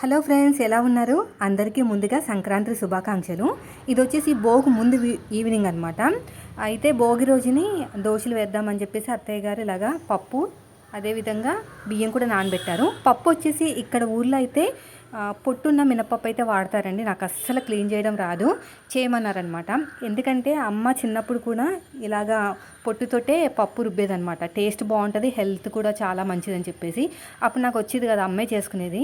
Hello friends ఎలా ఉన్నారు? అందరికీ ముందుగా సంక్రాంతి శుభాకాంక్షలు. ఇది వచ్చేసి భోగి ముందు ఈవినింగ్ అనమాట అయితే భోగి రోజుని దోశలు వేద్దామని చెప్పేసి అత్తయ్య గారు ఇలాగా పప్పు అదేవిధంగా బియ్యం కూడా నానబెట్టారు. పప్పు వచ్చేసి ఇక్కడ ఊర్లో అయితే పొట్టున్న మినపప్పు అయితే వాడతారండి. నాకు అస్సలు క్లీన్ చేయడం రాదు. చేయమన్నారనమాట. ఎందుకంటే అమ్మ చిన్నప్పుడు కూడా ఇలాగా పొట్టుతోటే పప్పు రుబ్బేదనమాట. టేస్ట్ బాగుంటుంది హెల్త్ కూడా చాలా మంచిదని చెప్పేసి. అప్పుడు నాకు వచ్చేది కదా అమ్మే చేసుకునేది.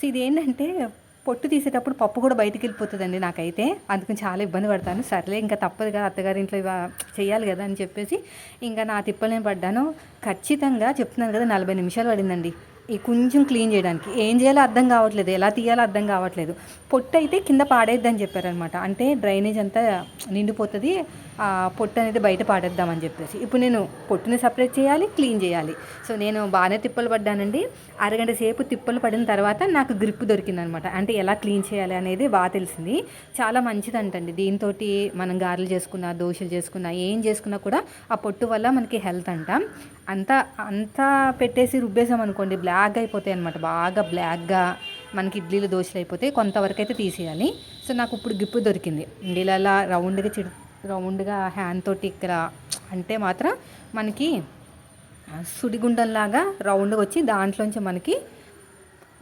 సో ఇది ఏంటంటే పొట్టు తీసేటప్పుడు పప్పు కూడా బయటికి వెళ్ళిపోతుందండి నాకైతే. అందుకని చాలా ఇబ్బంది పడతాను. సర్లే ఇంకా తప్పదు కదా అత్తగారి ఇంట్లో ఇవ చేయాలి కదా అని చెప్పేసి. ఇంకా నా తిప్పలు నేను పడ్డాను. ఖచ్చితంగా చెప్తున్నాను కదా నలభై నిమిషాలు పడిందండి. ఈ కొంచెం క్లీన్ చేయడానికి. ఏం చేయాలో అర్థం కావట్లేదు. ఎలా తీయాలో అర్థం కావట్లేదు. పొట్టు అయితే కింద పాడేద్దని చెప్పారనమాట అంటే డ్రైనేజ్ అంతా నిండిపోతుంది. ఆ పొట్టు అనేది బయట పాడేద్దామని చెప్పేసి. ఇప్పుడు నేను పొట్టుని సపరేట్ చేయాలి క్లీన్ చేయాలి. సో నేను బాగానే తిప్పలు పడ్డానండి. అరగంట సేపు తిప్పలు పడిన తర్వాత నాకు గ్రిప్ దొరికిందనమాట అంటే ఎలా క్లీన్ చేయాలి అనేది బాగా తెలిసింది. చాలా మంచిదంటండి. దీంతో మనం గారెలు చేసుకున్నా దోశలు చేసుకున్నా ఏం చేసుకున్నా కూడా ఆ పొట్టు వల్ల మనకి హెల్త్ అంట. అంతా అంతా పెట్టేసి రుబ్బేసాం అనుకోండి బ్లాక్ అయిపోతాయి అనమాట బాగా బ్లాక్గా మనకి ఇడ్లీలు దోశలు అయిపోతే కొంతవరకు అయితే తీసేయాలి. సో నాకు ఇప్పుడు గిప్పు దొరికింది. ఇలా రౌండ్గా చిడు రౌండ్గా హ్యాండ్ తోటి ఇక్కడ అంటే మాత్రం మనకి సుడిగుండంలాగా రౌండ్గా వచ్చి దాంట్లోంచి మనకి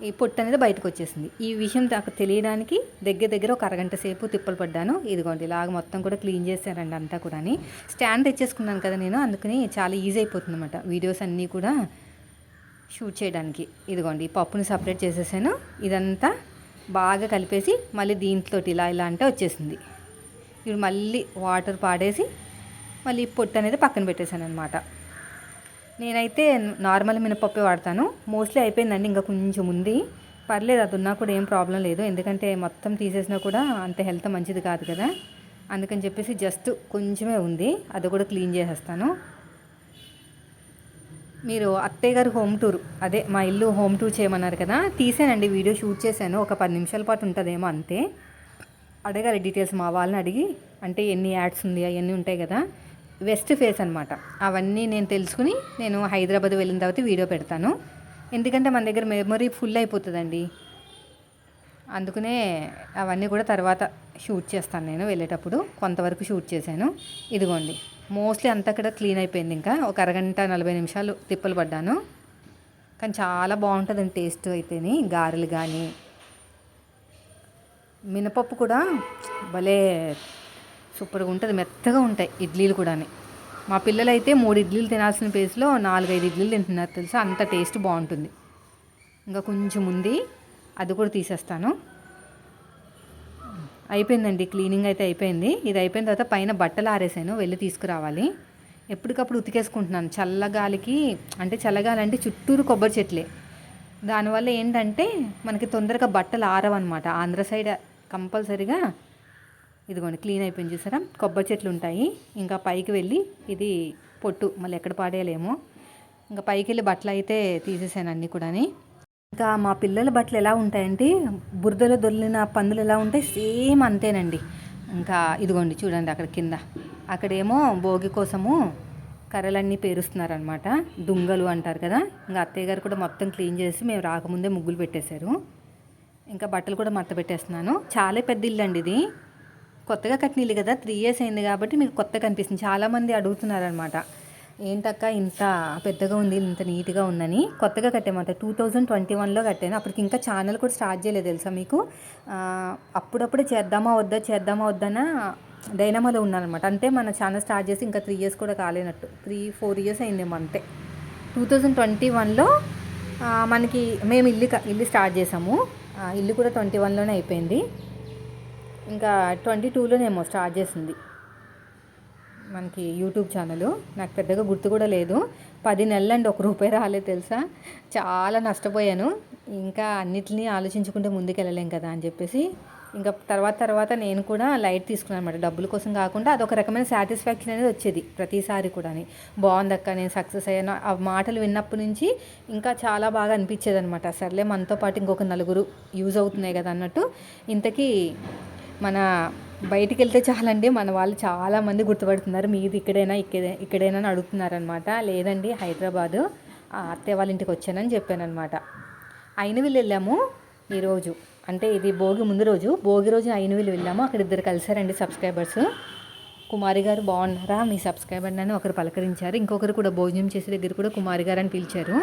ఈ పొట్టు అనేది బయటకు వచ్చేసింది. ఈ విషయం నాకు తెలియడానికి దగ్గర దగ్గర ఒక అరగంట సేపు తిప్పలు పడ్డాను. ఇదిగోండి ఇలాగ మొత్తం కూడా క్లీన్ చేశారండి అంతా కూడా స్టాండ్ తెచ్చేసుకున్నాను కదా నేను అందుకని చాలా ఈజీ అయిపోతుంది అనమాట వీడియోస్ అన్నీ కూడా షూట్ చేయడానికి. ఇదిగోండి ఈ పప్పుని సపరేట్ చేసేసాను. ఇదంతా బాగా కలిపేసి మళ్ళీ దీంట్లో ఇలా ఇలా అంటే వచ్చేసింది. ఇప్పుడు మళ్ళీ వాటర్ పాడేసి మళ్ళీ పొట్టు అనేది పక్కన పెట్టేశాను అనమాట నేనైతే నార్మల్ మినపప్పే వాడతాను. మోస్ట్లీ అయిపోయిందండి ఇంకా కొంచెం ఉంది. పర్లేదు అది ఉన్నా కూడా ఏం ప్రాబ్లం లేదు. ఎందుకంటే మొత్తం తీసేసినా కూడా అంత హెల్త్ మంచిది కాదు కదా. అందుకని చెప్పేసి జస్ట్ కొంచెమే ఉంది. అది కూడా క్లీన్ చేసేస్తాను. మీరు అత్తయ్య గారు హోమ్ టూర్ అదే మా ఇల్లు హోమ్ టూర్ చేయమన్నారు కదా. తీసానండి వీడియో షూట్ చేశాను. ఒక పది నిమిషాల పాటు ఉంటుందేమో అంతే. అడగాలి డీటెయిల్స్ మా వాళ్ళని అడిగి అంటే ఎన్ని యాడ్స్ ఉంది అవన్నీ ఉంటాయి కదా. వెస్ట్ ఫేస్ అనమాట అవన్నీ నేను తెలుసుకుని నేను హైదరాబాద్ వెళ్ళిన తర్వాత వీడియో పెడతాను. ఎందుకంటే మన దగ్గర మెమరీ ఫుల్ అయిపోతుందండి. అందుకనే అవన్నీ కూడా తర్వాత షూట్ చేస్తాను నేను వెళ్ళేటప్పుడు. కొంతవరకు షూట్ చేశాను. ఇదిగోండి. మోస్ట్లీ అంతా అక్కడ క్లీన్ అయిపోయింది ఇంకా. ఒక అరగంట నలభై నిమిషాలు తిప్పలు పడ్డాను. కానీ చాలా బాగుంటుందండి టేస్ట్ అయితేని గారెలు కానీ. మినపప్పు కూడా భలే సూపర్గా ఉంటుంది మెత్తగా ఉంటాయి ఇడ్లీలు కూడా మా పిల్లలైతే మూడు ఇడ్లీలు తినాల్సిన ప్లేస్లో నాలుగైదు ఇడ్లీలు తింటున్నారు తెలుసా? అంత టేస్ట్ బాగుంటుంది. ఇంకా కొంచెం ఉంది అది కూడా తీసేస్తాను. అయిపోయిందండి క్లీనింగ్ అయితే అయిపోయింది. ఇది అయిపోయిన తర్వాత పైన బట్టలు ఆరేసాను వెళ్ళి తీసుకురావాలి. ఎప్పటికప్పుడు ఉతికేసుకుంటున్నాను. చల్లగాలికి అంటే చల్లగాలి అంటే చుట్టూరు కొబ్బరి చెట్లే. దానివల్ల ఏంటంటే మనకి తొందరగా బట్టలు ఆరవన్నమాట. ఆంధ్ర సైడ్ కంపల్సరిగా ఇదిగోండి క్లీన్ అయిపోయింది చూసారా? కొబ్బరి చెట్లు ఉంటాయి. ఇంకా పైకి వెళ్ళి ఇది పొట్టు మళ్ళీ ఎక్కడ పాడేయలేమో. ఇంకా పైకి వెళ్ళి బట్టలు అయితే తీసేసాను అన్నీ కూడాని. ఇంకా మా పిల్లల బట్టలు ఎలా ఉంటాయంటే బురదలో దొల్లిన పందులు ఎలా ఉంటాయి సేమ్ అంతేనండి. ఇంకా ఇదిగోండి చూడండి అక్కడ కింద. అక్కడేమో భోగి కోసము కర్రలన్నీ పేరుస్తున్నారనమాట దుంగలు అంటారు కదా. ఇంకా అత్తయ్య గారు కూడా మొత్తం క్లీన్ చేసి మేము రాకముందే ముగ్గులు పెట్టేశారు. ఇంకా బట్టలు కూడా మడత పెట్టేస్తున్నాను. చాలా పెద్ద ఇల్లు అండి ఇది. కొత్తగా కట్టిన ఇల్లు కదా త్రీ ఇయర్స్ అయింది కాబట్టి మీకు కొత్తగా కనిపిస్తుంది. చాలామంది అడుగుతున్నారనమాట ఏంటక్క ఇంత పెద్దగా ఉంది ఇంత నీట్గా ఉందని. కొత్తగా కట్టామంట. టూ థౌజండ్ ట్వంటీ వన్లో కట్టాను. అప్పటికి ఇంకా ఛానల్ కూడా స్టార్ట్ చేయలేదు తెలుసా మీకు? అప్పుడప్పుడు చేద్దామా వద్దా చేద్దామా వద్దన డైనమాలో ఉన్నానమాట అంటే మన ఛానల్ స్టార్ట్ చేసి ఇంకా త్రీ ఇయర్స్ కూడా కాలేనట్టు. త్రీ ఫోర్ ఇయర్స్ అయిందేమో అంతే. టూ థౌజండ్ ట్వంటీ వన్లో మనకి మేము ఇల్లు క- ఇల్లు స్టార్ట్ చేసాము. ఇల్లు కూడా ట్వంటీ వన్లోనే అయిపోయింది. ఇంకా ట్వంటీ టూలోనేమో స్టార్ట్ చేసింది మనకి యూట్యూబ్ ఛానల్. నాకు పెద్దగా గుర్తు కూడా లేదు. పది నెలలు అండి ఒక రూపాయి రాలేదు తెలుసా? చాలా నష్టపోయాను. ఇంకా అన్నిటినీ ఆలోచించుకుంటే ముందుకెళ్ళలేం కదా అని చెప్పేసి ఇంకా తర్వాత తర్వాత నేను కూడా లైట్ తీసుకున్నాను అనమాట డబ్బుల కోసం కాకుండా అదొక రకమైన సాటిస్ఫాక్షన్ అనేది వచ్చేది ప్రతిసారి కూడా బాగుందక్క నేను సక్సెస్ అయ్యాను. ఆ మాటలు విన్నప్పటి నుంచి ఇంకా చాలా బాగా అనిపించేది అనమాట సర్లే మనతో పాటు ఇంకొక నలుగురు యూజ్ అవుతున్నాయి కదా అన్నట్టు. ఇంతకీ మన బయటికి వెళ్తే చాలండి. మన వాళ్ళు చాలామంది గుర్తుపడుతున్నారు. మీది ఇక్కడైనా ఇక్కడే ఇక్కడైనా అని అడుగుతున్నారనమాట. లేదండి హైదరాబాదు. ఆ అత్తయ్య వాళ్ళ ఇంటికి వచ్చానని చెప్పాను అనమాట అయిన వెళ్ళాము ఈరోజు. అంటే ఇది భోగి ముందు రోజు. భోగి రోజు ఐనవిలు వెళ్ళాము. అక్కడ ఇద్దరు కలిసారండి సబ్స్క్రైబర్స్. కుమారి గారు బాగున్నారా? మీ సబ్స్క్రైబర్ అని ఒకరు పలకరించారు. ఇంకొకరు కూడా భోజనం చేసే దగ్గర కూడా కుమారి గారు అని పిలిచారు.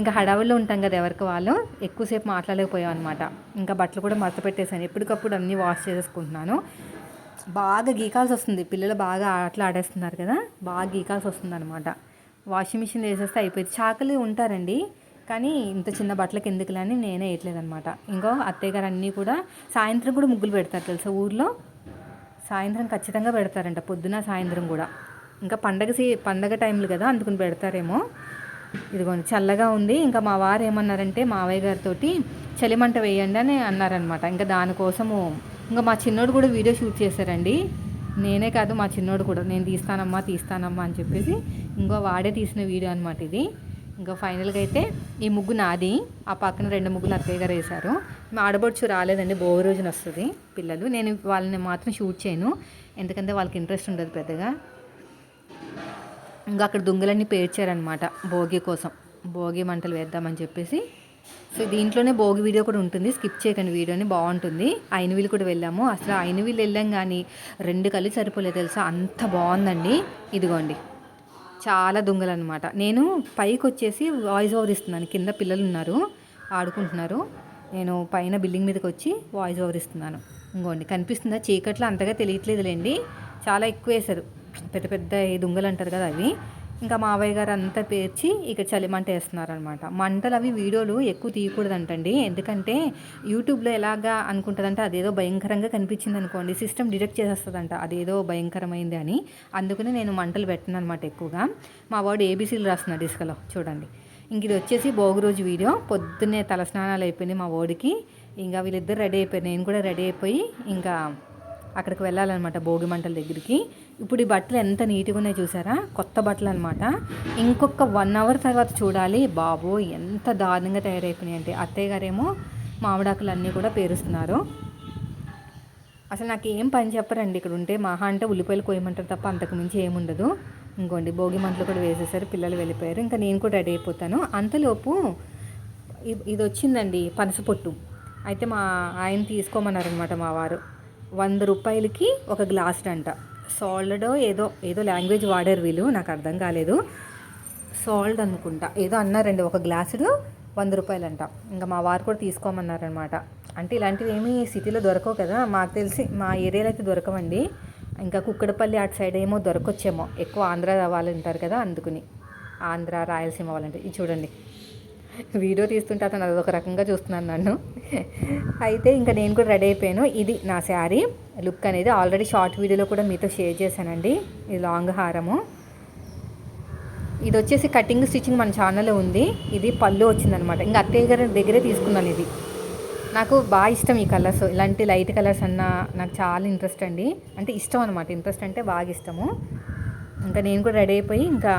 ఇంకా హడావుల్లో ఉంటాం కదా ఎవరికి వాళ్ళు. ఎక్కువసేపు మాట్లాడలేకపోయాం అనమాట ఇంకా బట్టలు కూడా మడత పెట్టేశాను. ఎప్పటికప్పుడు అన్నీ వాష్ చేసుకుంటున్నాను బాగా గీకాల్సి వస్తుంది. పిల్లలు బాగా ఆటలు ఆడేస్తున్నారు కదా. బాగా గీకాల్సి వస్తుంది అనమాట వాషింగ్ మిషన్ వేసేస్తే అయిపోయింది. చాకలి ఉంటారండి. కానీ ఇంత చిన్న బట్టలకు ఎందుకులే అని నేనే వేయట్లేదనమాట ఇంకో అత్తయ్య గారు అన్నీ కూడా సాయంత్రం కూడా ముగ్గులు పెడతారు తెలుసా ఊర్లో? సాయంత్రం ఖచ్చితంగా పెడతారంట. పొద్దున సాయంత్రం కూడా. ఇంకా పండగ సీ పండగ టైంలు కదా అందుకుని పెడతారేమో. ఇదిగోండి చల్లగా ఉంది. ఇంకా మా వారు ఏమన్నారంటే మావయ్య గారితో చలిమంట వేయండి అని అన్నారనమాట ఇంకా దానికోసము ఇంకా మా చిన్నోడు కూడా వీడియో షూట్ చేశారండి. నేనే కాదు మా చిన్నోడు కూడా. నేను తీస్తానమ్మా తీస్తానమ్మా అని చెప్పేసి ఇంకో వాడే తీసిన వీడియో అనమాట ఇది. ఇంకా ఫైనల్గా అయితే ఈ ముగ్గు నాది. ఆ పక్కన రెండు ముగ్గులు అత్తయ్య గారు వేశారు. ఆడబడుచు రాలేదండి భోగి రోజున వస్తుంది పిల్లలు. నేను వాళ్ళని మాత్రం షూట్ చేయను. ఎందుకంటే వాళ్ళకి ఇంట్రెస్ట్ ఉండదు పెద్దగా. ఇంకా అక్కడ దుంగలన్నీ పేర్చారనమాట భోగి కోసం. భోగి మంటలు వేద్దామని చెప్పేసి. సో దీంట్లోనే భోగి వీడియో కూడా ఉంటుంది. స్కిప్ చేయకండి వీడియోని బాగుంటుంది. ఐనవీలు కూడా వెళ్ళాము. అసలు ఐనవీలు వెళ్ళాం కానీ రెండు కలిసి సరిపోలేదు తెలుసా? అంత బాగుందండి. ఇదిగోండి. చాలా దొంగలు అనమాట నేను పైకి వచ్చేసి వాయిస్ ఓవర్ ఇస్తున్నాను. కింద పిల్లలు ఉన్నారు ఆడుకుంటున్నారు. నేను పైన బిల్డింగ్ మీదకి వచ్చి వాయిస్ ఓవర్ ఇస్తున్నాను. ఇంకోండి కనిపిస్తుందా? చీకట్లో అంతగా తెలియట్లేదులేండి. చాలా ఎక్కువ వేశారు పెద్ద పెద్ద దొంగలు అంటారు కదా అవి. ఇంకా మావయ్య గారు అంతా పేర్చి ఇక్కడ చలిమంట వేస్తున్నారనమాట. మంటలు అవి వీడియోలు ఎక్కువ తీయకూడదంటండి. ఎందుకంటే యూట్యూబ్లో ఎలాగా అనుకుంటుందంటే అదేదో భయంకరంగా కనిపించింది అనుకోండి సిస్టమ్ డిటెక్ట్ చేసేస్తుందంట అదేదో భయంకరమైంది అని. అందుకని నేను మంటలు పెట్టను అనమాట ఎక్కువగా. మా వాడు ఏబీసీలు రాస్తున్నాడు డిస్కలో చూడండి. ఇంక ఇది వచ్చేసి భోగి రోజు వీడియో. పొద్దున్నే తలస్నానాలు అయిపోయినాయి మా వాడికి. ఇంకా వీళ్ళిద్దరు రెడీ అయిపోయారు. నేను కూడా రెడీ అయిపోయి ఇంకా అక్కడికి వెళ్ళాలన్నమాట భోగి మంటల దగ్గరికి. ఇప్పుడు ఈ బట్టలు ఎంత నీట్గా ఉన్నాయి చూసారా? కొత్త బట్టలు అనమాట ఇంకొక వన్ అవర్ తర్వాత చూడాలి. బాబు ఎంత దారుణంగా తయారైపోయినాయి అంటే అత్తయ్య గారేమో మామిడాకులు అన్నీ కూడా పేరుస్తున్నారు. అసలు నాకు ఏం పని చెప్పరండి. ఇక్కడ ఉంటే మహా అంటే ఉల్లిపాయలు కోయమంటారు తప్ప అంతకు మించి ఏముండదు ఇంకోండి భోగి మంటలు కూడా వేసేసారు పిల్లలు వెళ్ళిపోయారు. ఇంకా నేను కూడా రెడీ అయిపోతాను. అంతలోపు ఇది వచ్చిందండి పనస పొట్టు. అయితే మా ఆయన తీసుకోమన్నారనమాట మా వారు. వంద రూపాయలకి ఒక గ్లాస్ అంట. సాల్డో ఏదో ఏదో లాంగ్వేజ్ వాడారు వీళ్ళు నాకు అర్థం కాలేదు. సాల్డ్ అనుకుంటా. ఏదో అన్నారండి ఒక గ్లాసుడు వంద రూపాయలంట. ఇంకా మా వారు కూడా తీసుకోమన్నారనమాట అంటే ఇలాంటివి ఏమీ సిటీలో దొరకవు కదా మాకు తెలిసి మా ఏరియాలో అయితే దొరకవండి. ఇంకా కుక్కడపల్లి అటు సైడ్ ఏమో దొరకొచ్చేమో. ఎక్కువ ఆంధ్ర వాళ్ళు ఉంటారు కదా అందుకుని. ఆంధ్ర రాయలసీమ వాళ్ళంటే. ఇది చూడండి. వీడియో తీస్తుంటే అతను అదొక రకంగా చూస్తున్నాను నన్ను. అయితే ఇంకా నేను కూడా రెడీ అయిపోయాను. ఇది నా శారీ. లుక్ అనేది ఆల్రెడీ షార్ట్ వీడియోలో కూడా మీతో షేర్ చేశానండి. ఇది లాంగ్ హారము. ఇది వచ్చేసి కటింగ్ స్టిచ్చింగ్ మన ఛానల్లో ఉంది. ఇది పళ్ళు వచ్చిందనమాట. ఇంకా అత్తయ్య గారి దగ్గరే తీసుకున్నాను ఇది. నాకు బాగా ఇష్టం ఈ కలర్స్. ఇలాంటి లైట్ కలర్స్ అన్న నాకు చాలా ఇంట్రెస్ట్ అండి. అంటే ఇష్టం అనమాట. ఇంట్రెస్ట్ అంటే బాగా ఇష్టము. ఇంకా నేను కూడా రెడీ అయిపోయి ఇంకా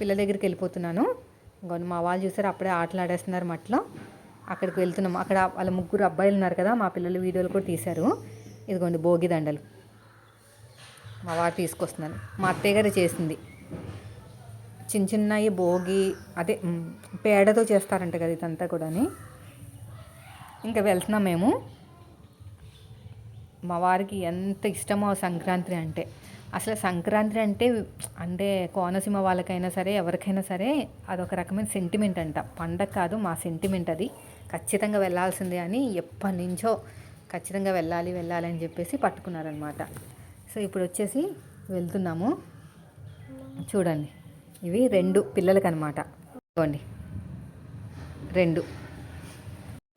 పిల్లల దగ్గరికి వెళ్ళిపోతున్నాను. ఇంకొని మా వాళ్ళు చూసారు అప్పుడే ఆటలు ఆడేస్తున్నారు మట్లో అక్కడికి వెళ్తున్నాం. అక్కడ వాళ్ళ ముగ్గురు అబ్బాయిలు ఉన్నారు కదా మా పిల్లలు వీడియోలు కూడా తీశారు. ఇదిగోండి భోగి దండలు. మా వారు తీసుకొస్తున్నాను మా అత్తయ్య గారు చేసింది. చిన్న చిన్నవి భోగి అదే పేడతో చేస్తారంట కదా ఇదంతా కూడాని. ఇంకా వెళ్తున్నాం మేము. మా వారికి ఎంత ఇష్టమో సంక్రాంతి అంటే. అసలు సంక్రాంతి అంటే అంటే కోనసీమ వాళ్ళకైనా సరే ఎవరికైనా సరే అదొక రకమైన సెంటిమెంట్ అంట. పండగ కాదు మా సెంటిమెంట్ అది. ఖచ్చితంగా వెళ్ళాల్సిందే అని ఎప్పటి నుంచో ఖచ్చితంగా వెళ్ళాలి వెళ్ళాలి అని చెప్పేసి పట్టుకున్నారనమాట సో ఇప్పుడు వచ్చేసి వెళ్తున్నాము. చూడండి. ఇవి రెండు పిల్లలకి అనమాట చూడండి రెండు.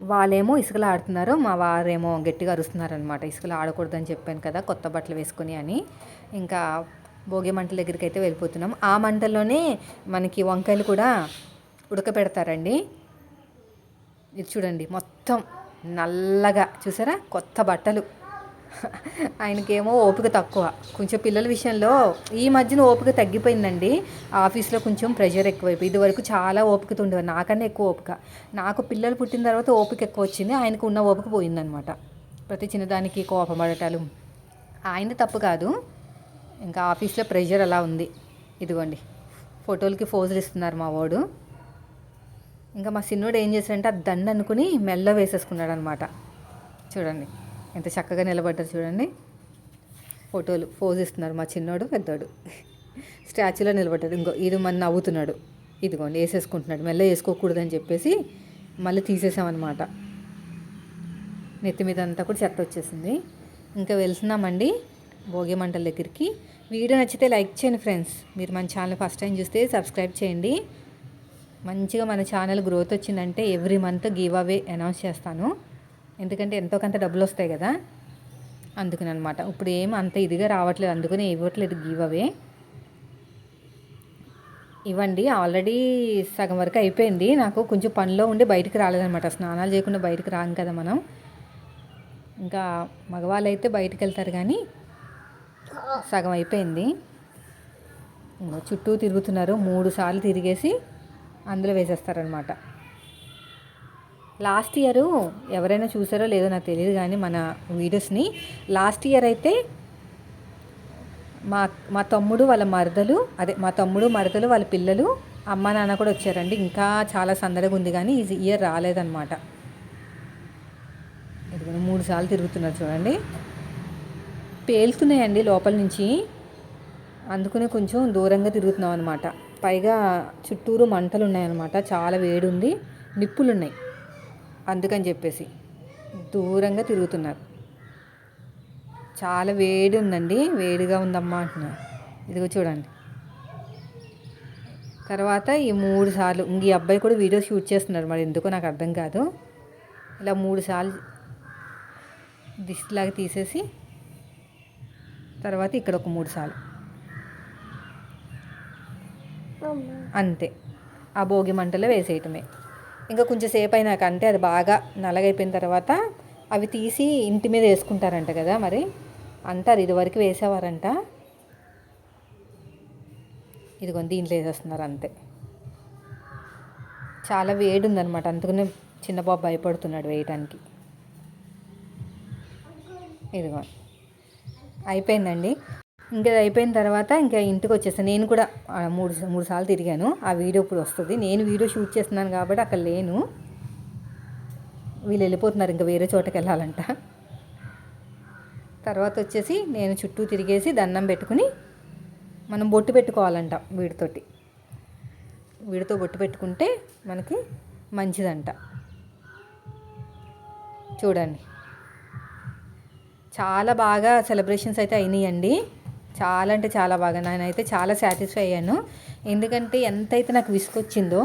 వాళ్ళేమో ఇసుకలు ఆడుతున్నారు మా వారేమో గట్టిగా అరుస్తున్నారనమాట ఇసుకలు ఆడకూడదని చెప్పాను కదా కొత్త బట్టలు వేసుకుని అని. ఇంకా భోగి మంటల దగ్గరికి అయితే వెళ్ళిపోతున్నాం. ఆ మంటల్లోనే మనకి వంకాయలు కూడా ఉడకపెడతారండి. ఇది చూడండి మొత్తం నల్లగా చూసారా? కొత్త బట్టలు. ఆయనకేమో ఓపిక తక్కువ. కొంచెం పిల్లల విషయంలో ఈ మధ్యన ఓపిక తగ్గిపోయిందండి. ఆఫీస్లో కొంచెం ప్రెషర్ ఎక్కువైపోయి ఇదివరకు చాలా ఓపికతో ఉండేవారు. నాకన్నా ఎక్కువ ఓపిక. నాకు పిల్లలు పుట్టిన తర్వాత ఓపిక ఎక్కువ వచ్చింది. ఆయనకు ఉన్న ఓపిక పోయిందనమాట ప్రతి చిన్నదానికి కోపపడటాలు. ఆయన తప్పు కాదు. ఇంకా ఆఫీస్లో ప్రెషర్ అలా ఉంది. ఇదిగోండి. ఫోటోలకి ఫోజులు ఇస్తున్నారు మా వాడు. ఇంకా మా సిన్నోడు ఏం చేశాడంటే ఆ దండ అనుకుని మెల్ల వేసేసుకున్నాడు అనమాట చూడండి. ఎంత చక్కగా నిలబడ్డారు చూడండి. ఫోటోలు ఫోజు ఇస్తున్నారు మా చిన్నోడు పెద్దోడు. స్టాచ్యూలో నిలబడ్డాడు. ఇంకో ఇది మన నవ్వుతున్నాడు. ఇదిగోండి వేసేసుకుంటున్నాడు. మెల్ల వేసుకోకూడదని చెప్పేసి మళ్ళీ తీసేసామన్నమాట నెత్తి మీద అంతా కూడా చెత్త వచ్చేసింది. ఇంకా వెళ్తున్నామండి. భోగి మంటల దగ్గరికి. వీడియో నచ్చితే లైక్ చేయండి ఫ్రెండ్స్. మీరు మన ఛానల్ ఫస్ట్ టైం చూస్తే సబ్స్క్రైబ్ చేయండి. మంచిగా మన ఛానల్ గ్రోత్ వచ్చిందంటే every month giveaway announce చేస్తాను. ఎందుకంటే ఎంతో కొంత డబ్బులు వస్తాయి కదా. అందుకని అనమాట ఇప్పుడు ఏం అంత ఇదిగా రావట్లేదు. అందుకని ఇవ్వట్లేదు గివ్ అవే. ఇవ్వండి. ఆల్రెడీ సగం వరకు అయిపోయింది. నాకు కొంచెం పనిలో ఉండి బయటికి రాలేదనమాట. స్నానాలు చేయకుండా బయటికి రాం కదా మనం. ఇంకా మగవాళ్ళు అయితే బయటకు వెళ్తారు కానీ సగం అయిపోయింది. ఇంకో చుట్టూ తిరుగుతున్నారు. మూడు సార్లు తిరిగేసి అందులో వేసేస్తారనమాట లాస్ట్ ఇయర్ ఎవరైనా చూసారో లేదో నాకు తెలియదు కానీ మన వీడియోస్ని. లాస్ట్ ఇయర్ అయితే మా మా తమ్ముడు వాళ్ళ మరదలు అదే మా తమ్ముడు మరదలు వాళ్ళ పిల్లలు అమ్మ నాన్న కూడా వచ్చారండి. ఇంకా చాలా సందడిగా ఉంది కానీ ఈ ఇయర్ రాలేదన్నమాట. మూడు సార్లు తిరుగుతున్నారు చూడండి. పేలుతున్నాయండి లోపల నుంచి. అందుకనే కొంచెం దూరంగా తిరుగుతున్నాం అనమాట పైగా చుట్టూరు మంటలు ఉన్నాయన్నమాట. చాలా వేడి ఉంది నిప్పులు ఉన్నాయి అందుకని చెప్పేసి దూరంగా తిరుగుతున్నారు. చాలా వేడి ఉందండి వేడిగా ఉందమ్మా అంటున్నారు. ఇదిగో చూడండి. తర్వాత ఈ మూడు సార్లు ఇంక ఈ అబ్బాయి కూడా వీడియో షూట్ చేస్తున్నారు మరి. ఎందుకో నాకు అర్థం కాదు. ఇలా మూడు సార్లు దిష్టిలాగా తీసేసి తర్వాత ఇక్కడ ఒక మూడు సార్లు. అంతే. ఆ భోగి మంటలో వేసేయటమే. ఇంకా కొంచెం సేపు అయినాక అంటే అది బాగా నలగైపోయిన తర్వాత అవి తీసి ఇంటి మీద వేసుకుంటారంట కదా మరి. అంటారు ఇదివరకు వేసేవారంట. ఇదిగో దీంట్లో వేసేస్తున్నారు అంతే. చాలా వేడి ఉందన్నమాట అందుకనే చిన్న బాబు భయపడుతున్నాడు వేయటానికి. ఇదిగో. అయిపోయిందండి. ఇంకా అయిపోయిన తర్వాత ఇంకా ఇంటికి వచ్చేసాను నేను కూడా మూడు మూడు సార్లు తిరిగాను. ఆ వీడియో ఇప్పుడు వస్తుంది. నేను వీడియో షూట్ చేస్తున్నాను కాబట్టి అక్కడ లేను. వీళ్ళు వెళ్ళిపోతున్నారు ఇంకా వేరే చోటకి వెళ్ళాలంట. తర్వాత వచ్చేసి నేను చుట్టూ తిరిగేసి దండం పెట్టుకుని మనం బొట్టు పెట్టుకోవాలంట వీడితోటి. వీడితో బొట్టు పెట్టుకుంటే మనకి మంచిదంట. చూడండి. చాలా బాగా సెలబ్రేషన్స్ అయితే అయినాయండి. చాలా అంటే చాలా బాగా. నేనైతే చాలా సాటిస్ఫై అయ్యాను. ఎందుకంటే ఎంతైతే నాకు విసుకొచ్చిందో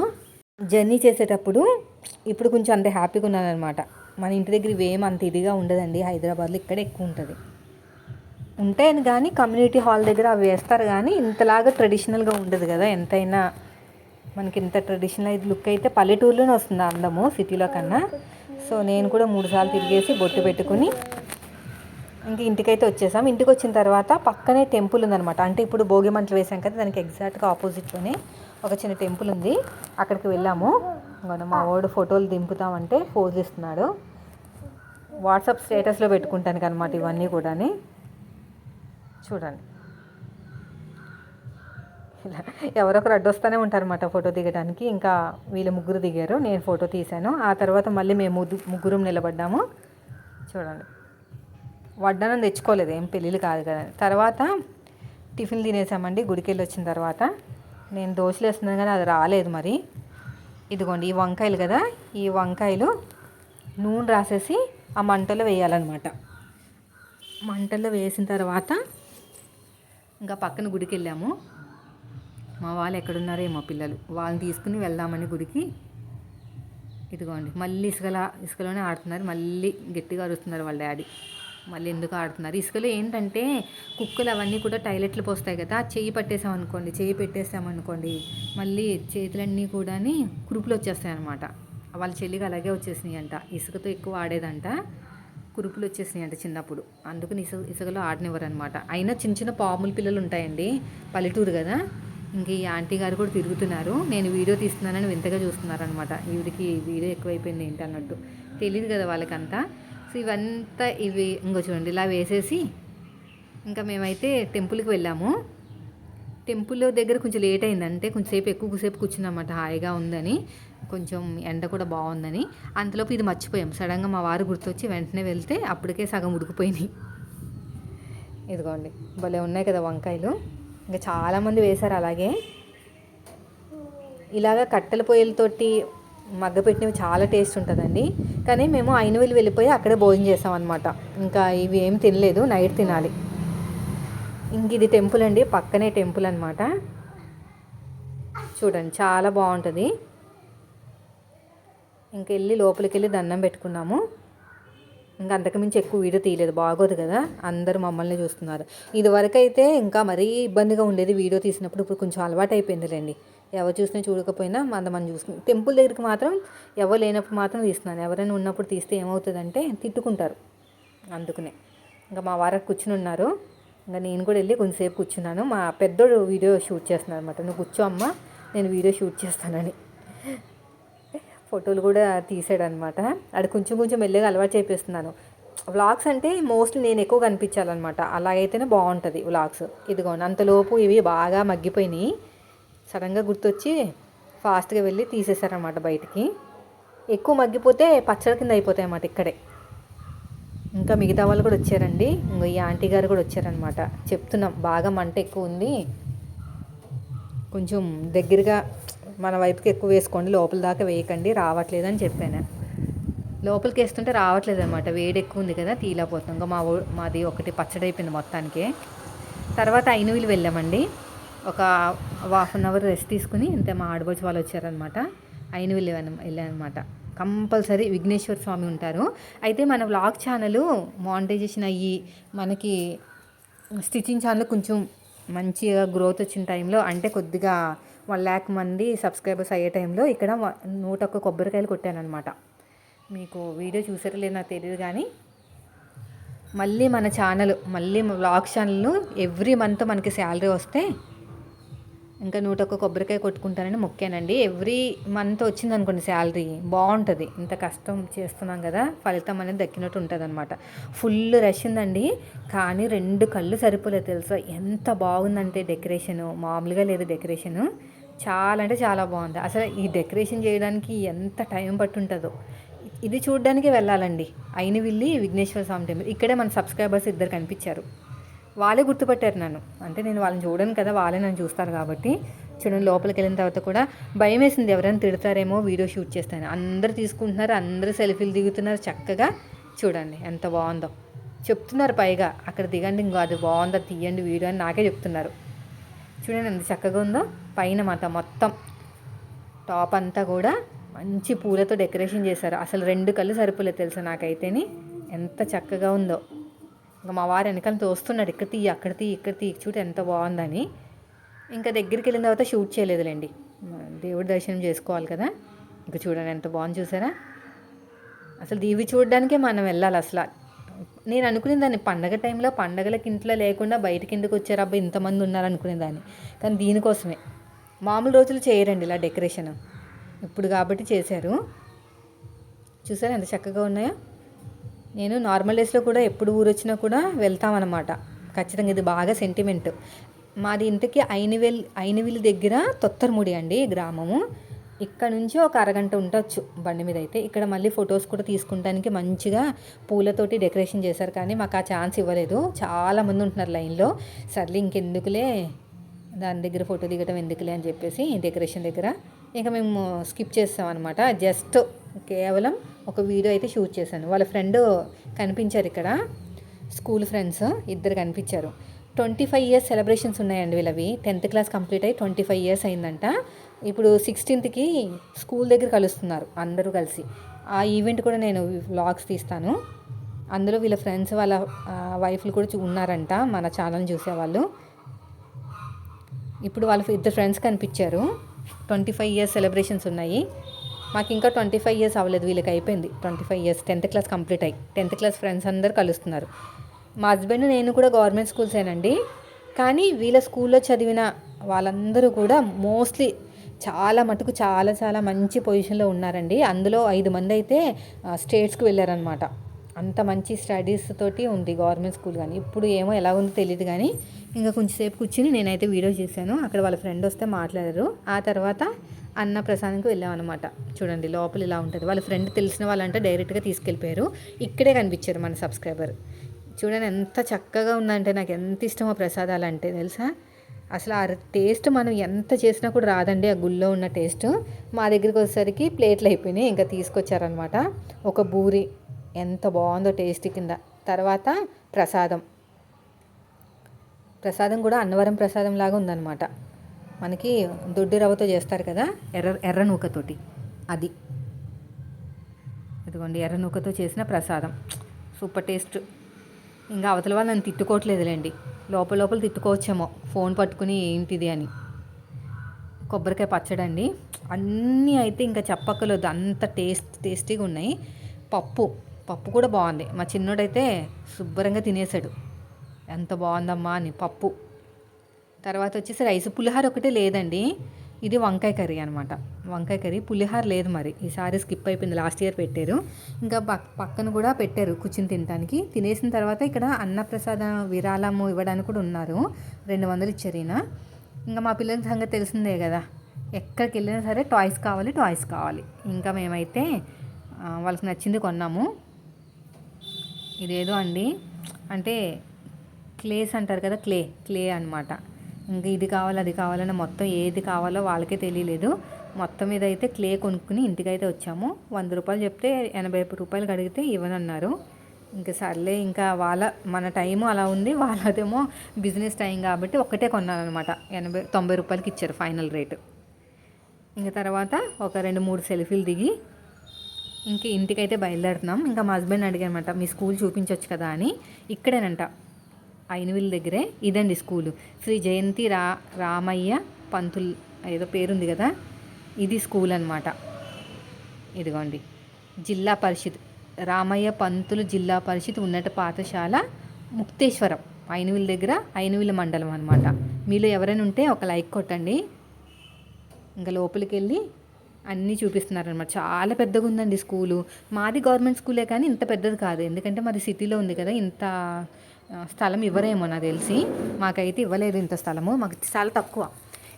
జర్నీ చేసేటప్పుడు ఇప్పుడు కొంచెం అంత హ్యాపీగా ఉన్నాను అనమాట మన ఇంటి దగ్గర ఇవేం అంత ఇదిగా ఉండదండి. హైదరాబాద్లో ఇక్కడ ఎక్కువ ఉంటుంది. ఉంటాయని కానీ కమ్యూనిటీ హాల్ దగ్గర అవి వేస్తారు కానీ ఇంతలాగా ట్రెడిషనల్గా ఉండదు కదా. ఎంతైనా మనకి ఇంత ట్రెడిషనల్ అయితే లుక్ అయితే పల్లెటూరులోనే వస్తుంది అందము సిటీలో కన్నా. సో నేను కూడా మూడు సార్లు తిరిగేసి బొట్టు పెట్టుకుని ఇంక ఇంటికైతే వచ్చేసాం. ఇంటికి వచ్చిన తర్వాత పక్కనే టెంపుల్ ఉందన్నమాట. అంటే ఇప్పుడు భోగి మంటలు వేసాం కదా దానికి ఎగ్జాక్ట్గా ఆపోజిట్లోనే ఒక చిన్న టెంపుల్ ఉంది. అక్కడికి వెళ్ళాము. మా వాడు ఫోటోలు దింపుతామంటే పోజ్ ఇస్తున్నాడు. వాట్సాప్ స్టేటస్లో పెట్టుకుంటాను అనమాట ఇవన్నీ కూడా చూడండి. ఇలా ఎవరొకరు అడ్డొస్తూనే ఉంటారన్నమాట ఫోటో దిగడానికి. ఇంకా వీళ్ళు ముగ్గురు దిగారు. నేను ఫోటో తీశాను. ఆ తర్వాత మళ్ళీ మేము ముగ్గురం నిలబడ్డాము. చూడండి. వడ్డానం తెచ్చుకోలేదు ఏం పెళ్ళిళ్ళు కాదు కదా. తర్వాత టిఫిన్ తినేసామండి గుడికి వెళ్ళి వచ్చిన తర్వాత. నేను దోశలు వేస్తున్నాను కానీ అది రాలేదు మరి. ఇదిగోండి ఈ వంకాయలు కదా. ఈ వంకాయలు నూనె రాసేసి ఆ మంటలో వేయాలన్నమాట. మంటల్లో వేసిన తర్వాత ఇంకా పక్కన గుడికి వెళ్ళాము మా వాళ్ళు ఎక్కడున్నారో పిల్లలు. వాళ్ళని తీసుకుని వెళ్దామని గుడికి. ఇదిగోండి మళ్ళీ ఇసుకలా ఇసుకలోనే ఆడుతున్నారు. మళ్ళీ గట్టిగా అరుస్తున్నారు వాళ్ళ డాడీ. మళ్ళీ ఎందుకు ఆడుతున్నారు? ఇసుకలో ఏంటంటే కుక్కలు అవన్నీ కూడా టైలెట్లు పోస్తాయి కదా చేయి పట్టేసామనుకోండి చేయి పెట్టేసామనుకోండి అనుకోండి మళ్ళీ చేతులన్నీ కూడా కురుపులు వచ్చేస్తాయి అనమాట వాళ్ళ చెల్లికి అలాగే వచ్చేసినాయి అంట. ఇసుకతో ఎక్కువ ఆడేదంట కురుపులు వచ్చేసినాయి అంట చిన్నప్పుడు. అందుకని ఇసుక ఇసుకలో ఆడనివ్వరు అనమాట అయినా చిన్న చిన్న పాముల పిల్లలు ఉంటాయండి పల్లెటూరు కదా. ఇంక ఈ ఆంటీ గారు కూడా తిరుగుతున్నారు. నేను వీడియో తీస్తున్నానని వింతగా చూస్తున్నారనమాట ఈవిడికి వీడియో ఎక్కువైపోయింది ఏంటి అన్నట్టు. తెలియదు కదా వాళ్ళకంతా. సో ఇవంతా ఇవి ఇంకో చూడండి ఇలా వేసేసి ఇంకా మేమైతే టెంపుల్కి వెళ్ళాము. టెంపుల్ దగ్గర కొంచెం లేట్ అయింది అంటే కొంచెంసేపు ఎక్కువసేపు కూర్చున్నమాట హాయిగా ఉందని కొంచెం ఎండ కూడా బాగుందని. అంతలోపు ఇది మర్చిపోయాం సడన్గా మా వారు గుర్తొచ్చి వెంటనే వెళ్తే అప్పటికే సగం ఉడికిపోయినాయి. ఇదిగోండి భలే ఉన్నాయి కదా వంకాయలు. ఇంకా చాలామంది వేశారు అలాగే. ఇలాగ కట్టెల పొయ్యిలతోటి మగ్గపెట్టినవి చాలా టేస్ట్ ఉంటుందండి. కానీ మేము ఐనవేలు వెళ్ళిపోయి అక్కడే భోజనం చేసాం అనమాట ఇంకా ఇవి ఏం తినలేదు నైట్ తినాలి. ఇంక ఇది టెంపుల్ అండి పక్కనే టెంపుల్ అనమాట చూడండి చాలా బాగుంటుంది. ఇంక వెళ్ళి లోపలికి వెళ్ళి దండం పెట్టుకున్నాము. ఇంకా అంతకుమించి ఎక్కువ వీడియో తీయలేదు బాగోదు కదా. అందరూ మమ్మల్ని చూస్తున్నారు. ఇదివరకైతే ఇంకా మరీ ఇబ్బందిగా ఉండేది వీడియో తీసినప్పుడు ఇప్పుడు కొంచెం అలవాటు అయిపోయిందిలేండి ఎవరు చూసినా చూడకపోయినా మన మనం చూసుకుని టెంపుల్ దగ్గరికి మాత్రం ఎవరు లేనప్పుడు మాత్రం తీస్తున్నాను. ఎవరైనా ఉన్నప్పుడు తీస్తే ఏమవుతుందంటే తిట్టుకుంటారు. అందుకనే. ఇంకా మా వారికి కూర్చుని ఉన్నారు. ఇంకా నేను కూడా వెళ్ళి కొంతసేపు కూర్చున్నాను. మా పెద్దోడు వీడియో షూట్ చేస్తున్నాను అనమాట నువ్వు కూర్చో అమ్మ నేను వీడియో షూట్ చేస్తానని. ఫోటోలు కూడా తీసాడనమాట అది కొంచెం కొంచెం మెల్లగా అలవాటు చేపిస్తున్నాను. వ్లాగ్స్ అంటే మోస్ట్లీ నేను ఎక్కువ కనిపించాలన్నమాట. అలాగైతేనే బాగుంటుంది వ్లాగ్స్. ఇదిగోండి అంతలోపు ఇవి బాగా మగ్గిపోయినాయి. సడన్గా గుర్తొచ్చి ఫాస్ట్గా వెళ్ళి తీసేశారనమాట బయటికి. ఎక్కువ మగ్గిపోతే పచ్చడి కింద అయిపోతాయి అన్నమాట ఇక్కడే. ఇంకా మిగతా వాళ్ళు కూడా వచ్చారండి. ఇంకో ఈ ఆంటీ గారు కూడా వచ్చారనమాట చెప్తున్నాం బాగా మంట ఎక్కువ ఉంది. కొంచెం దగ్గరగా మన వైపుకి ఎక్కువ వేసుకోండి లోపల దాకా వేయకండి రావట్లేదు అని చెప్పాను. లోపలికి వేస్తుంటే రావట్లేదు అనమాట వేడి ఎక్కువ ఉంది కదా తీలేకపోతాం ఇంకా మా మాది ఒకటి పచ్చడి అయిపోయింది మొత్తానికి. తర్వాత ఐనవిలు వెళ్ళామండి. ఒక హాఫ్ అన్ అవర్ రెస్ట్ తీసుకుని ఇంత మా ఆడబోచి వాళ్ళు వచ్చారనమాట ఐనవిలు వెళ్ళానమాట కంపల్సరీ విఘ్నేశ్వర స్వామి ఉంటారు. అయితే మన వ్లాగ్ ఛానల్ మానిటైజేషన్ అయ్యి మనకి స్టిచ్చింగ్ ఛానల్ కొంచెం మంచిగా గ్రోత్ వచ్చిన టైంలో అంటే కొద్దిగా వన్ ల్యాక్ మంది సబ్స్క్రైబర్స్ అయ్యే టైంలో ఇక్కడ నూట ఒక్క కొబ్బరికాయలు కొట్టానమాట మీకు వీడియో చూసారో లేదు నాకు తెలియదు కానీ మళ్ళీ మన ఛానల్ మళ్ళీ వ్లాగ్ ఛానల్ ఎవ్రీ మంత్ మనకి శాలరీ వస్తే ఇంకా నూట ఒక్క కొబ్బరికాయ కొట్టుకుంటానని మొక్కానండి. ఎవ్రీ మంత్ వచ్చింది అనుకోండి శాలరీ బాగుంటుంది. ఇంత కష్టం చేస్తున్నాం కదా ఫలితం అనేది దక్కినట్టు ఉంటుంది అనమాట ఫుల్ రష్ ఉందండి. కానీ రెండు కళ్ళు సరిపోలేదు తెలుసా? ఎంత బాగుందంటే డెకరేషను. మామూలుగా లేదు డెకరేషను. చాలా అంటే చాలా బాగుంది. అసలు ఈ డెకరేషన్ చేయడానికి ఎంత టైం పట్టుంటుందో. ఇది చూడడానికి వెళ్ళాలండి. అయిన వెళ్ళి విఘ్నేశ్వర స్వామి టెంపుల్. ఇక్కడే మన సబ్స్క్రైబర్స్ ఇద్దరు కనిపించారు. వాళ్ళే గుర్తుపట్టారు నన్ను. అంటే నేను వాళ్ళని చూడను కదా వాళ్ళే నన్ను చూస్తారు కాబట్టి. చూడండి లోపలికి వెళ్ళిన తర్వాత కూడా భయం వేసింది ఎవరైనా తిడతారేమో వీడియో షూట్ చేస్తాను అందరు తీసుకుంటున్నారు అందరూ సెల్ఫీలు దిగుతున్నారు చక్కగా. చూడండి ఎంత బాగుందో. చెప్తున్నారు పైగా అక్కడ దిగండి ఇంకో అది బాగుందో తీయండి వీడియో అని నాకే చెప్తున్నారు. చూడండి ఎంత చక్కగా ఉందో. పైన మాట మొత్తం. టాప్ అంతా కూడా మంచి పూలతో డెకరేషన్ చేశారు. అసలు రెండు కళ్ళు సరిపోలేదు తెలుసా నాకైతేని. ఎంత చక్కగా ఉందో. ఇంకా మా వారు వెనకాల తోస్తున్నాడు ఇక్కడ తీ అక్కడ తీ ఇక్కడ తీ చూడు ఎంత బాగుందని. ఇంకా దగ్గరికి వెళ్ళిన తర్వాత షూట్ చేయలేదులేండి. దేవుడి దర్శనం చేసుకోవాలి కదా. ఇంకా చూడండి ఎంత బాగుంది చూసారా? అసలు దీవి చూడడానికే మనం వెళ్ళాలి అసలు. నేను అనుకునే దాన్ని పండగ టైంలో పండగలకి ఇంట్లో లేకుండా బయటకి ఎందుకు వచ్చారు? అబ్బాయి ఇంతమంది ఉన్నారనుకునే దాన్ని. కానీ దీనికోసమే. మామూలు రోజులు చేయరండి ఇలా డెకరేషన్. ఇప్పుడు కాబట్టి చేశారు. చూసారా ఎంత చక్కగా ఉన్నాయో? నేను నార్మల్ డేస్లో కూడా ఎప్పుడు ఊరు వచ్చినా కూడా వెళ్తామన్నమాట. ఖచ్చితంగా ఇది బాగా సెంటిమెంట్ మాది ఇంటికి ఐనివెల్ ఐనివిల్ దగ్గర తొత్తరముడి అండి గ్రామము. ఇక్కడ నుంచి ఒక అరగంట ఉండొచ్చు బండి మీద అయితే. ఇక్కడ మళ్ళీ ఫొటోస్ కూడా తీసుకుంటానికి మంచిగా పూలతోటి డెకరేషన్ చేశారు కానీ మాకు ఆ ఛాన్స్ ఇవ్వలేదు. చాలా మంది ఉంటున్నారు లైన్లో సర్లే ఇంకెందుకులే దాని దగ్గర ఫోటో దిగటం ఎందుకులే అని చెప్పేసి డెకరేషన్ దగ్గర. ఇంకా మేము స్కిప్ చేస్తాం అనమాట జస్ట్ కేవలం ఒక వీడియో అయితే షూట్ చేశాను. వాళ్ళ ఫ్రెండ్ కనిపించారు ఇక్కడ. స్కూల్ ఫ్రెండ్స్ ఇద్దరు కనిపించారు. ట్వంటీ ఫైవ్ ఇయర్స్ సెలబ్రేషన్స్ ఉన్నాయండి వీళ్ళవి. టెన్త్ క్లాస్ కంప్లీట్ అయ్యి ట్వంటీ ఫైవ్ ఇయర్స్ అయిందంట. ఇప్పుడు సిక్స్టీన్త్కి స్కూల్ దగ్గర కలుస్తున్నారు అందరూ కలిసి. ఆ ఈవెంట్ కూడా నేను వ్లాగ్స్ తీస్తాను. అందులో వీళ్ళ ఫ్రెండ్స్ వాళ్ళ వైఫ్లు కూడా ఉన్నారంట మన ఛానల్ చూసేవాళ్ళు. ఇప్పుడు వాళ్ళ ఇద్దరు ఫ్రెండ్స్ కనిపించారు. ట్వంటీ ఫైవ్ ఇయర్స్ సెలబ్రేషన్స్ ఉన్నాయి. మాకు ఇంకా ట్వంటీ ఫైవ్ ఇయర్స్ అవ్వలేదు వీళ్ళకి అయిపోయింది. Twenty five years tenth class complete అయ్యి. టెన్త్ క్లాస్ ఫ్రెండ్స్ అందరు కలుస్తున్నారు. మా హస్బెండ్ నేను కూడా గవర్నమెంట్ స్కూల్సేనండి కానీ వీళ్ళ స్కూల్లో చదివిన వాళ్ళందరూ కూడా మోస్ట్లీ చాలా మటుకు చాలా చాలా మంచి పొజిషన్లో ఉన్నారండి. అందులో ఐదు మంది అయితే స్టేట్స్కి వెళ్ళారనమాట అంత మంచి స్టడీస్ తోటి ఉంది గవర్నమెంట్ స్కూల్ కానీ. ఇప్పుడు ఏమో ఎలా ఉందో తెలియదు కానీ ఇంకా కొంచెంసేపు కూర్చుని నేనైతే వీడియో చేశాను. అక్కడ వాళ్ళ ఫ్రెండ్ వస్తే మాట్లాడారు. ఆ తర్వాత అన్న ప్రసాదంకి వెళ్ళామన్నమాట. చూడండి లోపల ఇలా ఉంటుంది. వాళ్ళ ఫ్రెండ్ తెలిసిన వాళ్ళంటే డైరెక్ట్గా తీసుకెళ్ళిపోయారు. ఇక్కడే కనిపించారు మన సబ్స్క్రైబర్ చూడండి ఎంత చక్కగా ఉందంటే నాకు ఎంత ఇష్టమో ప్రసాదాలు అంటే తెలుసా? అసలు ఆ టేస్ట్ మనం ఎంత చేసినా కూడా రాదండి ఆ గుళ్ళో ఉన్న టేస్ట్ మా దగ్గరికి వచ్చేసరికి ప్లేట్లు అయిపోయినాయి ఇంకా తీసుకొచ్చారనమాట ఒక బూరి. ఎంత బాగుందో టేస్ట్ కింద. తర్వాత ప్రసాదం. ప్రసాదం కూడా అన్నవరం ప్రసాదం లాగా ఉందన్నమాట. మనకి దొడ్డి రవ్వతో చేస్తారు కదా ఎర్ర ఎర్ర నూకతోటి. అది. ఇదిగోండి ఎర్ర నూకతో చేసిన ప్రసాదం. Super taste. ఇంకా అవతల వాళ్ళు నన్ను తిట్టుకోవట్లేదులేండి. లోపల లోపల తిట్టుకోవచ్చేమో. ఫోన్ పట్టుకుని ఏంటిది అని. కొబ్బరికాయ పచ్చడండి. అన్నీ అయితే ఇంకా చెప్పక్కర్లేదు. అంత టేస్ట్ టేస్టీగా ఉన్నాయి. పప్పు. పప్పు కూడా బాగుంది. మా చిన్నోడైతే శుభ్రంగా తినేసాడు. ఎంత బాగుందమ్మా అని. పప్పు. తర్వాత వచ్చేసి రైస్. పులిహార ఒకటే లేదండి. ఇది వంకాయ కర్రీ అనమాట వంకాయ కర్రీ పులిహార లేదు మరి. ఈసారి స్కిప్ అయిపోయింది. లాస్ట్ ఇయర్ పెట్టారు. ఇంకా పక్కన కూడా పెట్టారు కూర్చుని తినడానికి తినేసిన తర్వాత ఇక్కడ అన్నప్రసాద విరాళము ఇవ్వడానికి కూడా ఉన్నారు. రెండు వందలు ఇచ్చారు ఈయన. ఇంకా మా పిల్లల సంగతి తెలిసిందే కదా. ఎక్కడికి వెళ్ళినా సరే టాయ్స్ కావాలి టాయ్స్ కావాలి. ఇంకా మేమైతే వాళ్ళకి నచ్చింది కొన్నాము. ఇదేదో అండి. అంటే క్లేస్ అంటారు కదా క్లే క్లే అనమాట ఇంకా ఇది కావాలి అది కావాలని మొత్తం ఏది కావాలో వాళ్ళకే తెలియలేదు. మొత్తం మీద అయితే క్లే కొనుక్కుని ఇంటికైతే వచ్చాము. వంద రూపాయలు చెప్తే ఎనభై రూపాయలు అడిగితే ఇవ్వనన్నారు. ఇంకా సర్లే ఇంకా వాళ్ళ మన టైం అలా ఉంది. వాళ్ళదేమో బిజినెస్ టైం కాబట్టి ఒక్కటే కొన్నానమాట ఎనభై తొంభై రూపాయలకి ఇచ్చారు ఫైనల్ రేటు ఇంకా తర్వాత ఒక రెండు మూడు సెల్ఫీలు దిగి ఇంక ఇంటికైతే బయలుదేరుతున్నాం. ఇంకా మా హస్బెండ్ అడిగానమాట మీ స్కూల్ చూపించవచ్చు కదా అని. ఇక్కడేనంట. ఐనవిల్ దగ్గరే ఇదండి స్కూలు. శ్రీ జయంతి రా రామయ్య పంతుల్ ఏదో పేరుంది కదా? ఇది స్కూల్ అనమాట ఇదిగోండి. జిల్లా పరిషత్ రామయ్య పంతులు జిల్లా పరిషత్ ఉన్నత పాఠశాల ముక్తేశ్వరం. ఐనవిల్ దగ్గర ఐనవిల్ మండలం అనమాట మీలో ఎవరైనా ఉంటే ఒక లైక్ కొట్టండి. ఇంకా లోపలికి వెళ్ళి అన్నీ చూపిస్తున్నారనమాట చాలా పెద్దగా ఉందండి స్కూలు. మాది గవర్నమెంట్ స్కూలే కానీ ఇంత పెద్దది కాదు. ఎందుకంటే మాది సిటీలో ఉంది కదా. ఇంత స్థలం ఇవ్వరేమో నాకు తెలిసి. మాకైతే ఇవ్వలేదు ఇంత స్థలము. మాకు చాలా తక్కువ.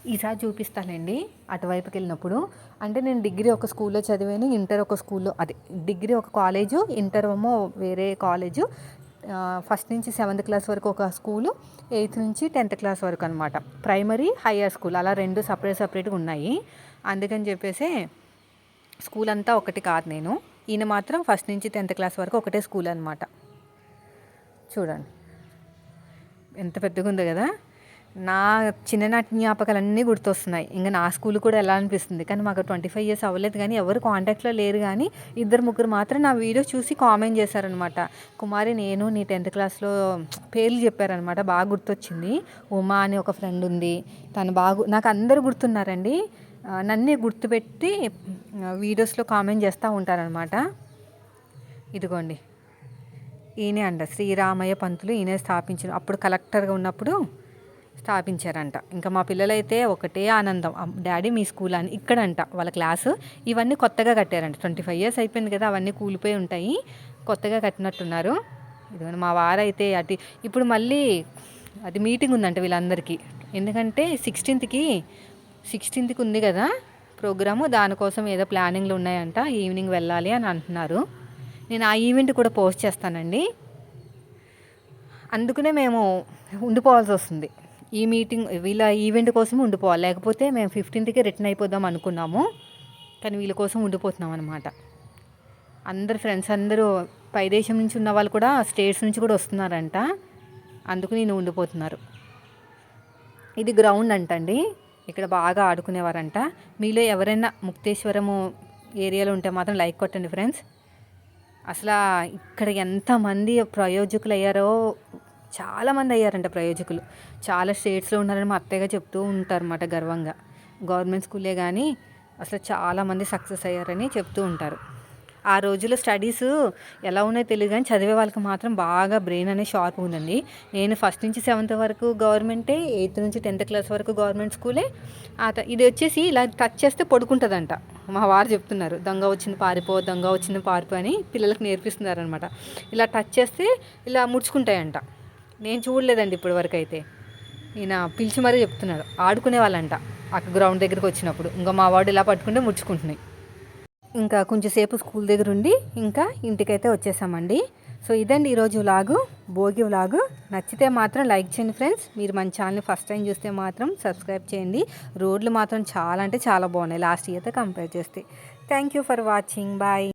ఈసారి చూపిస్తానండి. అటువైపుకి వెళ్ళినప్పుడు అంటే నేను డిగ్రీ ఒక స్కూల్లో చదివాను ఇంటర్ ఒక స్కూల్లో అదే డిగ్రీ ఒక కాలేజు ఇంటర్ ఏమో వేరే కాలేజు. ఫస్ట్ నుంచి సెవెంత్ క్లాస్ వరకు ఒక స్కూలు ఎయిత్ నుంచి టెన్త్ క్లాస్ వరకు అనమాట ప్రైమరీ హయ్యర్ స్కూల్ అలా రెండు సపరేట్ సపరేట్గా ఉన్నాయి. అందుకని చెప్పేసి స్కూల్ అంతా ఒకటి కాదు నేను. ఈయన మాత్రం ఫస్ట్ నుంచి టెన్త్ క్లాస్ వరకు ఒకటే స్కూల్ అనమాట చూడండి. ఎంత పెద్దగా ఉందో కదా. నా చిన్ననాటి జ్ఞాపకాలు అన్నీ గుర్తొస్తున్నాయి. ఇంకా నా స్కూల్ కూడా ఎలా అనిపిస్తుంది. కానీ మాకు ట్వంటీ ఫైవ్ ఇయర్స్ అవ్వలేదు కానీ ఎవరు కాంటాక్ట్లో లేరు కానీ ఇద్దరు ముగ్గురు మాత్రం నా వీడియో చూసి కామెంట్ చేశారనమాట కుమారి నేను నీ టెన్త్ క్లాస్లో పేర్లు చెప్పారనమాట బాగా గుర్తొచ్చింది. ఉమా అని ఒక ఫ్రెండ్ ఉంది. తను బాగా నాకు అందరు గుర్తున్నారండి. నన్నే గుర్తుపెట్టి వీడియోస్లో కామెంట్ చేస్తూ ఉంటారనమాట ఇదిగోండి. ఈయనే అంట. శ్రీరామయ్య పంతులు ఈయనే స్థాపించిన అప్పుడు కలెక్టర్గా ఉన్నప్పుడు స్థాపించారంట. ఇంకా మా పిల్లలైతే ఒకటే ఆనందం. డాడీ మీ స్కూల్ అని ఇక్కడంట వాళ్ళ క్లాసు. ఇవన్నీ కొత్తగా కట్టారంట. ట్వంటీ ఫైవ్ ఇయర్స్ అయిపోయింది కదా అవన్నీ కూలిపోయి ఉంటాయి. కొత్తగా కట్టినట్టున్నారు. ఇదిగో మా వారైతే అటు ఇప్పుడు మళ్ళీ అది మీటింగ్ ఉందంట వీళ్ళందరికీ. ఎందుకంటే సిక్స్టీన్త్కి సిక్స్టీన్త్కి ఉంది కదా ప్రోగ్రాము దానికోసం ఏదో ప్లానింగ్లు ఉన్నాయంట. ఈవినింగ్ వెళ్ళాలి అని అంటున్నారు. నేను ఆ ఈవెంట్ కూడా పోస్ట్ చేస్తానండి. అందుకనే మేము ఉండిపోవాల్సి వస్తుంది. ఈ మీటింగ్ వీళ్ళ ఈవెంట్ కోసం ఉండిపోవాలి. లేకపోతే మేము ఫిఫ్టీన్త్కి రిటర్న్ అయిపోదాం అనుకున్నాము. కానీ వీళ్ళ కోసం ఉండిపోతున్నాం అనమాట అందరు ఫ్రెండ్స్ అందరూ పై దేశం నుంచి ఉన్న వాళ్ళు కూడా స్టేట్స్ నుంచి కూడా వస్తున్నారంట. అందుకు నేను ఉండిపోతున్నారు. ఇది గ్రౌండ్ అంటండి. ఇక్కడ బాగా ఆడుకునేవారంట. మీలో ఎవరైనా ముక్తేశ్వరము ఏరియాలో ఉంటే మాత్రం లైక్ కొట్టండి ఫ్రెండ్స్. అసలు ఇక్కడ ఎంతమంది ప్రయోజకులు అయ్యారో చాలామంది అయ్యారంట ప్రయోజకులు. చాలా స్టేట్స్లో ఉన్నారని మా అత్తయ్యగా చెప్తూ ఉంటారన్నమాట గర్వంగా. గవర్నమెంట్ స్కూలే కానీ అసలు చాలామంది సక్సెస్ అయ్యారని చెప్తూ ఉంటారు. ఆ రోజుల్లో స్టడీస్ ఎలా ఉన్నాయో తెలియదు కానీ చదివే వాళ్ళకి మాత్రం బాగా బ్రెయిన్ అనేది షార్ప్ ఉందండి. నేను ఫస్ట్ నుంచి సెవెంత్ వరకు గవర్నమెంటే ఎయిత్ నుంచి టెన్త్ క్లాస్ వరకు గవర్నమెంట్ స్కూలే. ఇది వచ్చేసి ఇలా టచ్ చేస్తే పడుకుంటుందంట. మా వారు చెప్తున్నారు దొంగ వచ్చింది పారిపో దొంగ వచ్చింది పారిపో అని పిల్లలకు నేర్పిస్తున్నారనమాట. ఇలా టచ్ చేస్తే ఇలా ముడుచుకుంటాయంట. నేను చూడలేదండి ఇప్పటి వరకు అయితే. ఈయన పిలిచి మరీ చెప్తున్నాడు ఆడుకునే వాళ్ళంట. అక్కడ గ్రౌండ్ దగ్గరికి వచ్చినప్పుడు. ఇంకా మా వాడు ఇలా పట్టుకుంటే ముడుచుకుంటున్నాయి. ఇంకా కొంచెంసేపు స్కూల్ దగ్గర ఉండి ఇంకా ఇంటికైతే వచ్చేసామండి. సో ఇదండి ఈరోజు వ్లాగు భోగి వ్లాగు నచ్చితే మాత్రం లైక్ చేయండి ఫ్రెండ్స్. మీరు మన ఛానల్ని ఫస్ట్ టైం చూస్తే మాత్రం సబ్స్క్రైబ్ చేయండి. రోడ్లు మాత్రం చాలా అంటే చాలా బాగున్నాయి. లాస్ట్ ఇయర్తో కంపేర్ చేస్తే. Thank you for watching bye